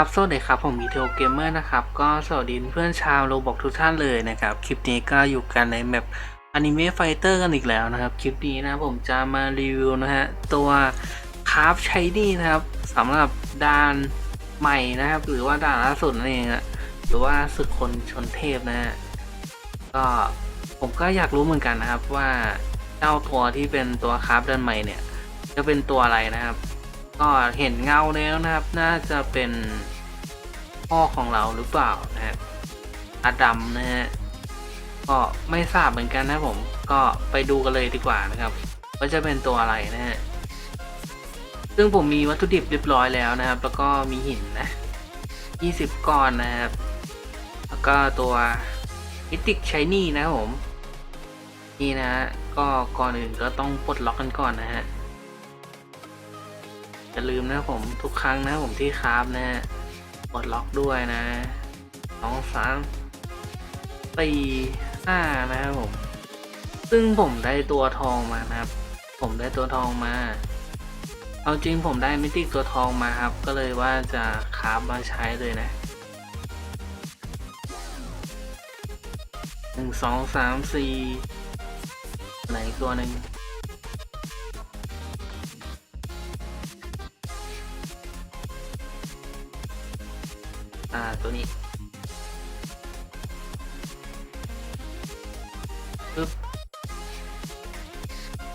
ครับสวัสดีครับ ผมมีเทลเกมเมอร์นะครับ ก็สวัสดีเพื่อนชาวโรบอกทุกท่านเลยนะครับ คลิปนี้ก็อยู่กันในแมปอนิเมะไฟเตอร์กันอีกแล้วนะครับ คลิปนี้นะผมจะมารีวิวนะฮะ ตัวคราฟใช้ดีนะครับสำหรับด่านใหม่นะครับ หรือว่าด่านล่าสุดนั่นเองอะหรือว่าศึกคนชนเทพนะฮะก็ผมก็อยากรู้เหมือนกันนะครับว่าเจ้าตัวที่เป็นตัวคราฟด้านใหม่เนี่ย จะเป็นตัวอะไรนะครับ ก็เห็นเงาแล้วนะครับ น่าจะเป็นพ่อของเราหรือเปล่านะครับอดัมนะฮะก็ไม่ทราบเหมือนกันนะผม ก็ไปดูกันเลยดีกว่านะครับ ว่าจะเป็นตัวอะไรนะฮะซึ่งผมมีวัตถุดิบเรียบร้อยแล้วนะครับ แล้วก็มีหินนะ20 ก้อนนะครับ แล้วก็ตัวมิติกชายนี่นะครับผม นี่นะฮะก็ก่อนอื่นก็ต้องปลดล็อกกันก่อนนะฮะ อย่าลืมนะผมทุกครั้งนะผมที่คราฟนะฮะปลดล็อกด้วยนะสองสามสี่ห้านะครับผม ซึ่งผมได้ตัวทองมานะครับ ผมได้ตัวทองมา เอาจริงผมได้มิติตัวทองมาครับ ก็เลยว่าจะคราฟมาใช้เลยนะหนึ่งสองสามสี่ไหนตัวหนึ่ง อ่าตัวนี้ปึ๊บ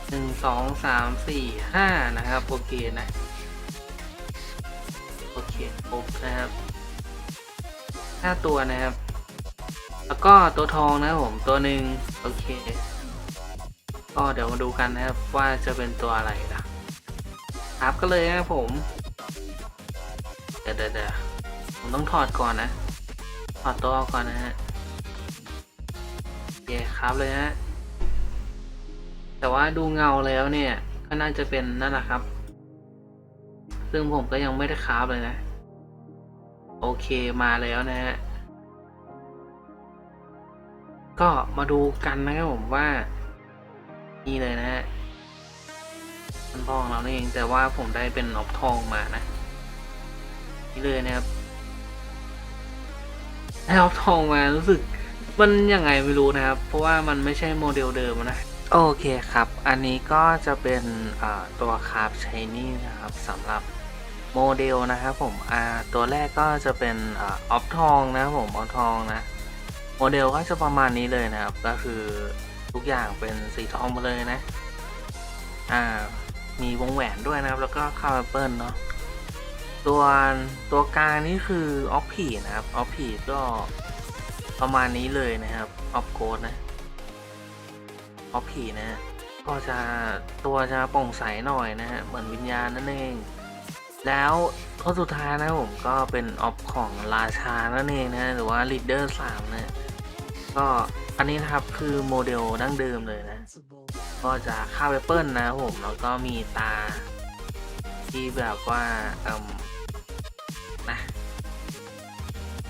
หนึ่งสองสามสี่ห้านะครับ โอเคนะ โอเคครบนะครับห้าตัวนะครับ แล้วก็ตัวทองนะครับผมตัวหนึ่งโอเค ก็เดี๋ยวมาดูกันนะครับว่าจะเป็นตัวอะไรนะครับก็เลยนะครับผมเดี๋ยวเดี๋ยวเด ต้องถอดก่อนนะ ถอดตัวออกก่อนนะฮะโอเคครับเลยฮะ แต่ว่าดูเงาแล้วเนี่ย ก็น่าจะเป็นนั่นแหละครับ ซึ่งผมก็ยังไม่ได้คราฟเลยนะ โอเคมาแล้วนะฮะ ก็มาดูกันนะครับผมว่า นี่เลยนะฮะมันทองเราเองแต่ว่าผมได้เป็นออบทองมานะ นี่เลยนะครับ ได้ออฟทองมารู้สึกมันยังไงไม่รู้นะครับ เพราะว่ามันไม่ใช่โมเดลเดิมนะ โอเคครับ อันนี้ก็จะเป็นตัวคาร์บชายนี่นะครับสำหรับโมเดลนะครับผมอ่าตัวแรกก็จะเป็นอออฟทองนะครับผมออฟทองนะโมเดลก็จะประมาณนี้เลยนะครับ ก็คือทุกอย่างเป็นสีทองหมดเลยนะ อ่า มีวงแหวนด้วยนะครับ แล้วก็คาร์บเปิลเนาะ ตัวตัวกลางนี่คือออฟพีนะครับออฟพีก็ประมาณนี้เลยนะครับออฟโกดนะออฟพีนะก็จะตัวจะโปร่งใสหน่อยนะฮะเหมือนวิญญาณนั่นเอง แล้วข้อสุดท้ายนะผมก็เป็นออฟของราชานั่นเองนะหรือว่าลีดเดอร์สามนะก็อันนี้นะครับคือโมเดลดั้งเดิมเลยนะ ก็จะค่าเวเปิลนะผมแล้วก็มีตาที่แบบว่า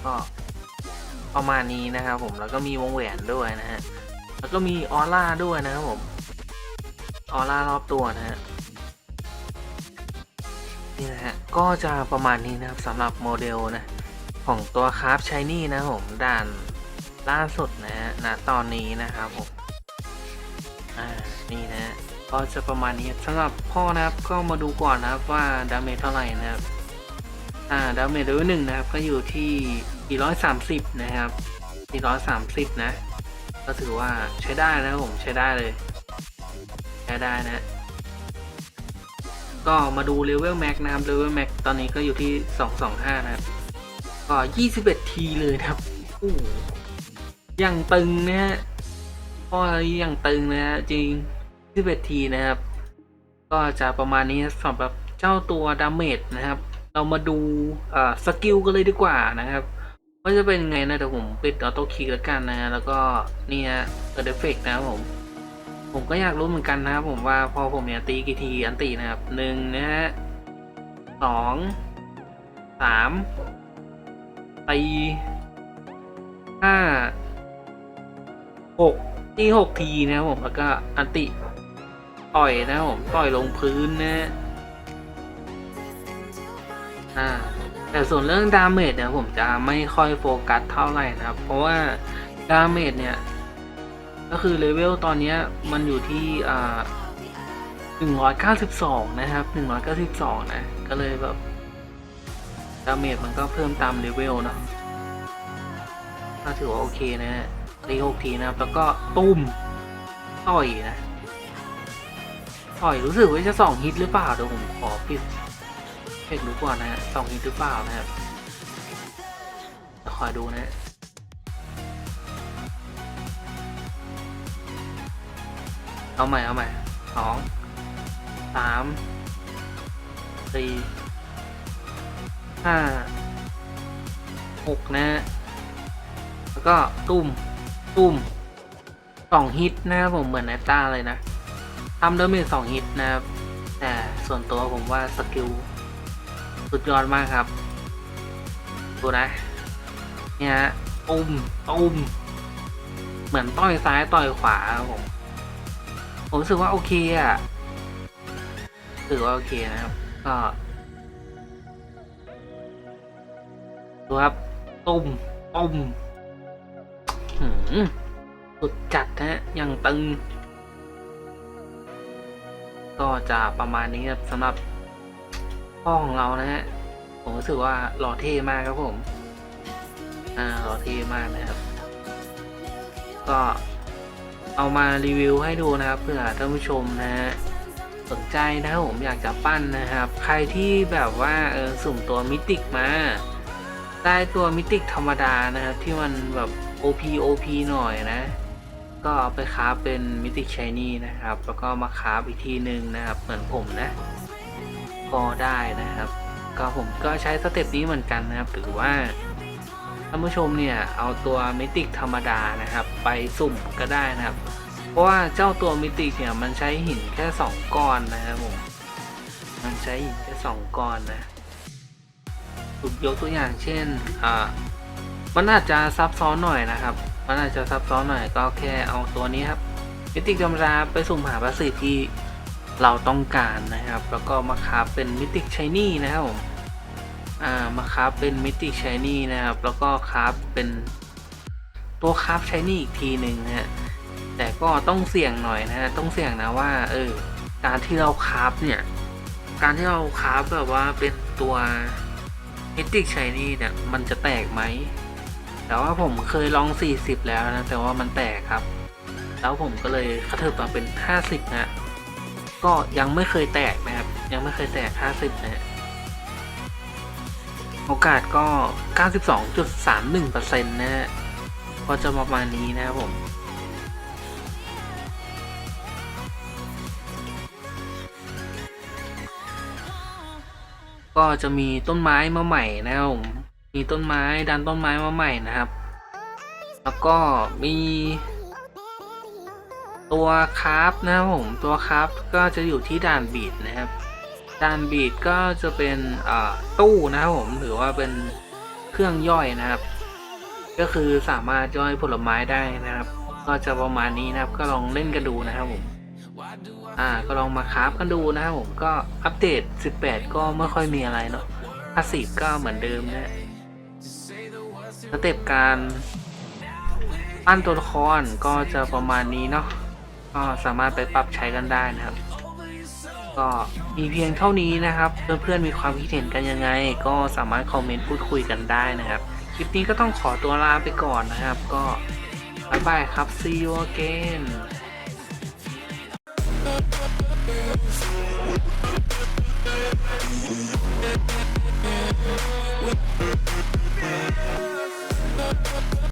ก็ประมาณนี้นะครับผมแล้วก็มีวงแหวนด้วยนะฮะแล้วก็มีออร่าด้วยนะครับผมออร่ารอบตัวนะฮะนี่นะฮะก็จะประมาณนี้นะครับสำหรับโมเดลนะของตัวคราฟชายนี่นะผมด่านล่าสุดนะฮะณตอนนี้นะครับผมอ่านี่นะฮะก็จะประมาณนี้สำหรับพ่อนะครับก็มาดูก่อนนะครับว่าดาเมจเท่าไหร่นะครับอ่าดาเมจเลเวลหนึ่งนะครับก็อยู่ที่ 430 นะครับ 430 นะ ก็ถือว่าใช้ได้นะผมใช้ได้เลย ใช้ได้นะ ก็มาดูเลเวลแม็กนะครับเลเวลแม็กตอนนี้ก็อยู่ที่ 225 นะครับ ก็ 21 ทีเลยนะครับอ้ยังตึงนะฮะพ่อยังตึงนะฮะจริง11ทีนะครับ ก็จะประมาณนี้สำหรับเจ้าตัวดาเมจนะครับเรามาดูสกิลกันเลยดีกว่านะครับ ว่าจะเป็นไงนะเดี๋ยวผมปิดออโต้คลิกแล้วกันนะ แล้วก็นี่ฮะเอฟเฟกนะครับผม ผมก็อยากรู้เหมือนกันนะครับผมว่าพอผมเนี่ยตีกี่ทีอันตีนะครับหนึ่งนะฮะสองสามตีห้าหกตีหกทีนะครับผมแล้วก็อันติต่อยนะครับผมต่อยลงพื้นนะอ่า แต่ส่วนเรื่องดาเมจเนี่ยผมจะไม่ค่อยโฟกัสเท่าไหร่นะครับ เพราะว่าดาเมจเนี่ยก็คือเลเวลตอนนี้มันอยู่ที่อ่า192 นะครับ 192 นะ ก็เลยแบบดาเมจมันก็เพิ่มตามเลเวลเนาะก็ถือว่าโอเคนะฮะตีหกทีนะครับ แล้วก็ตุ้มต่อยนะ ต่อยรู้สึกว่าจะสองฮิตหรือเปล่า เดี๋ยวผมขอปิด เช็คดูก่อนนะฮะสองฮิตหรือเปล่านะครับคอยดูนะเอาใหม่เอาใหม่สองสามสี่ห้าหกนะ แล้วก็ตุ้ม ตุ้มสองฮิตนะครับผมเหมือนไอต้าเลยนะทำดาเมจสองฮิตนะครับ แต่ส่วนตัวผมว่าสกิล สุดยอดมากครับ ดูนะ เนี่ยตุ้มตุ้มเหมือนต่อยซ้ายต่อยขวาครับผม ผมรู้สึกว่าโอเคอะถือว่าโอเคนะครับ ก็ดูครับตุ้มตุ้มหืมสุดจัดนะฮะยังตึง ก็จะประมาณนี้ครับสำหรับ พ่อของเรานะฮะผมรู้สึกว่าหล่อเท่มากครับผม อ่าหล่อเท่มากนะครับ ก็เอามารีวิวให้ดูนะครับเพื่อท่านผู้ชมนะฮะสนใจนะครับผมอยากจะปั้นนะครับ ใครที่แบบว่าเออสุ่มตัวมิติกมาได้ตัวมิติกธรรมดานะครับ ที่มันแบบ OP OP หน่อยนะ ก็เอาไปคราฟเป็นมิติกชายนี่นะครับ แล้วก็มาคราฟอีกทีหนึ่งนะครับ เหมือนผมนะ ก็ได้นะครับ ก็ผมก็ใช้สเต็ปนี้เหมือนกันนะครับหรือว่าท่านผู้ชมเนี่ยเอาตัวมิติกธรรมดานะครับ ไปสุ่มก็ได้นะครับ เพราะว่าเจ้าตัวมิติกเนี่ยมันใช้หินแค่สองก้อนนะครับผมมันใช้หินแค่สองก้อนนะถูกยกตัวอย่างเช่นอ่ามันอาจจะซับซ้อนหน่อยนะครับ มันอาจจะซับซ้อนหน่อยก็แค่เอาตัวนี้ครับมิติกธรรมดาไปสุ่มหาประสิทธิ์ที่ เราต้องการนะครับ แล้วก็มาคราฟเป็นมิติชายนี่นะครับผมอ่ามาคราฟเป็นมิติชายนี่นะครับ แล้วก็คราฟเป็นตัวคราฟชายนี่อีกทีหนึ่งนะฮะแต่ก็ต้องเสี่ยงหน่อยนะฮะต้องเสี่ยงนะว่าเออการที่เราคราฟเนี่ย การที่เราคราฟแบบว่าเป็นตัวมิติชายนี่เนี่ยมันจะแตกไหมแต่ว่าผมเคยลอง 40 แล้วนะ แต่ว่ามันแตกครับ แล้วผมก็เลยคัเทิบมาเป็น 50 นะ ก็ยังไม่เคยแตกนะครับ ยังไม่เคยแตก 50 นะโอกาสก็ 92.31%นะฮะก็จะประมาณนี้นะครับผมก็จะมีต้นไม้มาใหม่นะครับผมมีต้นไม้ดันต้นไม้มาใหม่นะครับ แล้วก็มี ตัวคราฟนะครับผมตัวคราฟก็จะอยู่ที่ด่านบีดนะครับด่านบีดก็จะเป็นตู้นะครับผมหรือว่าเป็นเครื่องย่อยนะครับ ก็คือสามารถย่อยผลไม้ได้นะครับ ก็จะประมาณนี้นะครับ ก็ลองเล่นกันดูนะครับผมอ่าก็ลองมาคราฟกันดูนะครับผมก็อัปเดต 18 ก็ไม่ค่อยมีอะไรเนาะ50ก็เหมือนเดิมนะสเต็ปการปั้นตัวละครก็จะประมาณนี้เนาะ ก็สามารถไปปรับใช้กันได้นะครับ ก็มีเพียงเท่านี้นะครับ เพื่อนๆมีความคิดเห็นกันยังไง ก็สามารถคอมเมนต์พูดคุยกันได้นะครับ คลิปนี้ก็ต้องขอตัวลาไปก่อนนะครับ ก็บ๊ายบายครับ see you again We'll be right back.